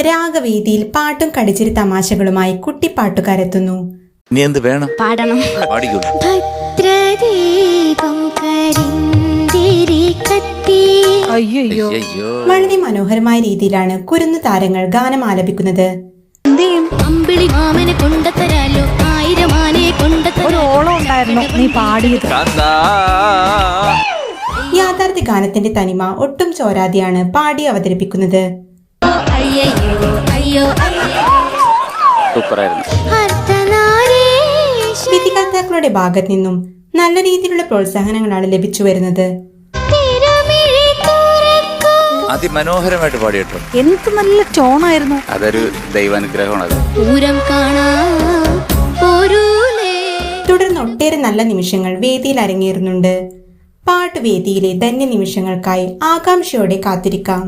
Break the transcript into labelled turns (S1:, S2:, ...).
S1: രാഗവേദിയിൽ പാട്ടും കടിച്ചിരി തമാശകളുമായി കുട്ടിപ്പാട്ടുകാരെത്തുന്നു.
S2: നീ എന്ത് വേണം?
S3: പാടണം.
S4: അയ്യോ
S2: അയ്യോ
S1: വളരെ മനോഹരമായ രീതിയിലാണ് കുരുന്നു താരങ്ങൾ ഗാനം ആലപിക്കുന്നത്.
S4: നീ പാടിയത്.
S1: യാഥാർത്ഥ്യ ഗാനത്തിന്റെ തനിമ ഒട്ടും ചോരാതെയാണ് പാടി അവതരിപ്പിക്കുന്നത്.
S3: അയ്യോ
S2: സൂപ്പറായിരുന്നു.
S1: വിധികർത്താക്കളുടെ ഭാഗത്ത് നിന്നും നല്ല രീതിയിലുള്ള പ്രോത്സാഹനങ്ങളാണ് ലഭിച്ചു വരുന്നത്.
S2: അതിമനോഹരമായിട്ട് പാടി കേട്ടോ
S4: എന്ത് നല്ല ടോണായിരുന്നു.
S2: അതൊരു ദൈവാനുഗ്രഹമാണ് അത്
S3: പൂരം കാണാം
S1: തുടർന്ന് ഒട്ടേറെ നല്ല നിമിഷങ്ങൾ വേദിയിൽ അരങ്ങേറുന്നുണ്ട്. പാട്ടുവേദിയിലെ ധന്യ നിമിഷങ്ങൾക്കായി ആകാംക്ഷയോടെ കാത്തിരിക്കാം.